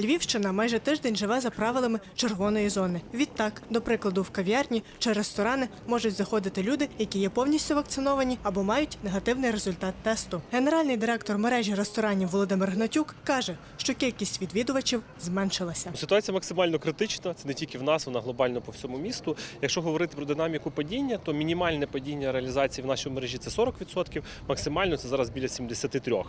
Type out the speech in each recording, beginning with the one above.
Львівщина майже тиждень живе за правилами червоної зони. Відтак, до прикладу, в кав'ярні чи ресторани можуть заходити люди, які є повністю вакциновані або мають негативний результат тесту. Генеральний директор мережі ресторанів Володимир Гнатюк каже, що кількість відвідувачів зменшилася. Ситуація максимально критична. Це не тільки в нас, вона глобально по всьому місту. Якщо говорити про динаміку падіння, то мінімальне падіння реалізації в нашій мережі це 40%, максимально це зараз біля 73%.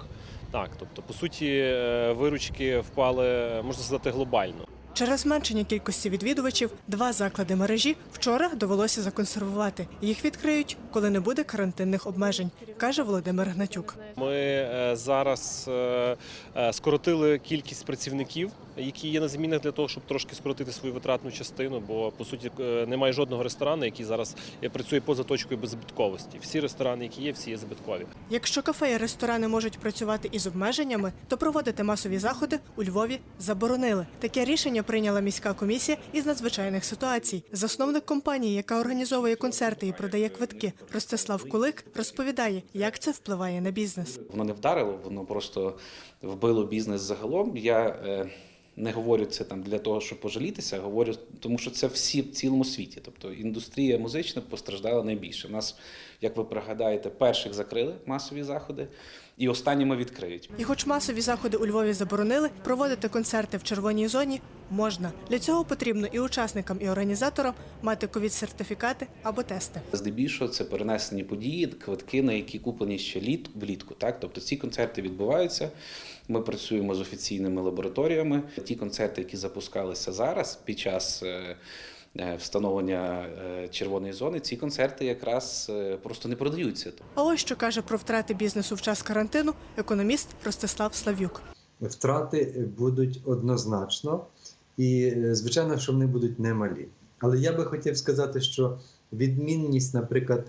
Так, тобто, по суті, е, виручки впали, можна сказати, глобально. Через зменшення кількості відвідувачів два заклади мережі вчора довелося законсервувати. Їх відкриють, коли не буде карантинних обмежень, каже Володимир Гнатюк. Ми е, зараз е, е, скоротили кількість працівників, які є на змінах для того, щоб трошки скоротити свою витратну частину. Бо по суті немає жодного ресторану, який зараз працює поза точкою беззбитковості. Всі ресторани, які є, всі є збиткові. Якщо кафе і ресторани можуть працювати із обмеженнями, то проводити масові заходи у Львові заборонили. Таке рішення прийняла міська комісія із надзвичайних ситуацій. Засновник компанії, яка організовує концерти і продає квитки, Ростислав Кулик, розповідає, як це впливає на бізнес. Воно не вдарило, воно просто вбило бізнес загалом. Я е, не говорю це там для того, щоб пожалітися, а говорю, тому що це всі в цілому світі. Тобто індустрія музична постраждала найбільше. У нас, як ви пригадаєте, перших закрили масові заходи, і останніми відкриють. І хоч масові заходи у Львові заборонили, проводити концерти в червоній зоні можна. Для цього потрібно і учасникам, і організаторам мати ковід-сертифікати або тести. Здебільшого це перенесені події, квитки, на які куплені ще літ влітку. Так, тобто ці концерти відбуваються. Ми працюємо з офіційними лабораторіями. Ті концерти, які запускалися зараз під час. Е, Встановлення е, червоної зони ці концерти якраз е, просто не продаються. А ось що каже про втрати бізнесу в час карантину економіст Ростислав Слав'юк. втрати будуть однозначно, і звичайно, що вони будуть немалі. Але я би хотів сказати, що відмінність, наприклад,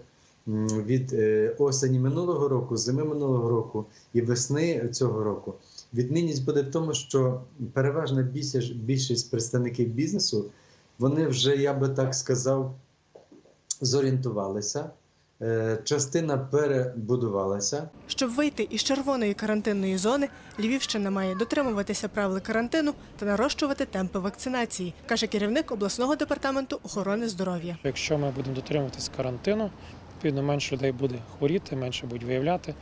від осені минулого року, зими минулого року і весни цього року, відмінність буде в тому, що переважна більшість, більшість представників бізнесу, вони вже, я би так сказав, зорієнтувалися. Е, Частина перебудувалася, Щоб вийти із червоної карантинної зони, Львівщина має дотримуватися правил карантину та нарощувати темпи вакцинації, каже керівник обласного департаменту охорони здоров'я. Якщо ми будемо дотримуватись карантину, відповідно менше людей буде хворіти, менше будуть виявляти,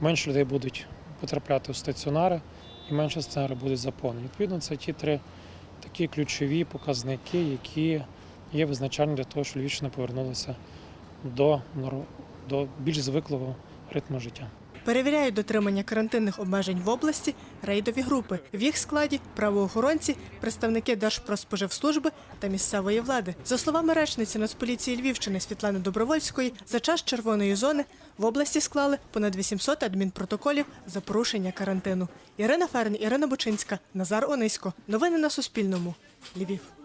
менше людей будуть потрапляти в стаціонари і менше стаціонари будуть заповнені. Відповідно, це ті три такі ключові показники, які є визначальні для того, що Львівщина повернулася до, до більш звиклого ритму життя. Перевіряють дотримання карантинних обмежень в області рейдові групи. В їх складі правоохоронці, представники Держпродспоживслужби та місцевої влади. За словами речниці Нацполіції Львівщини Світлани Добровольської, за час червоної зони в області склали понад 800 адмінпротоколів за порушення карантину. Ірина Ферн, Ірина Бучинська, Назар Онисько. Новини на Суспільному. Львів.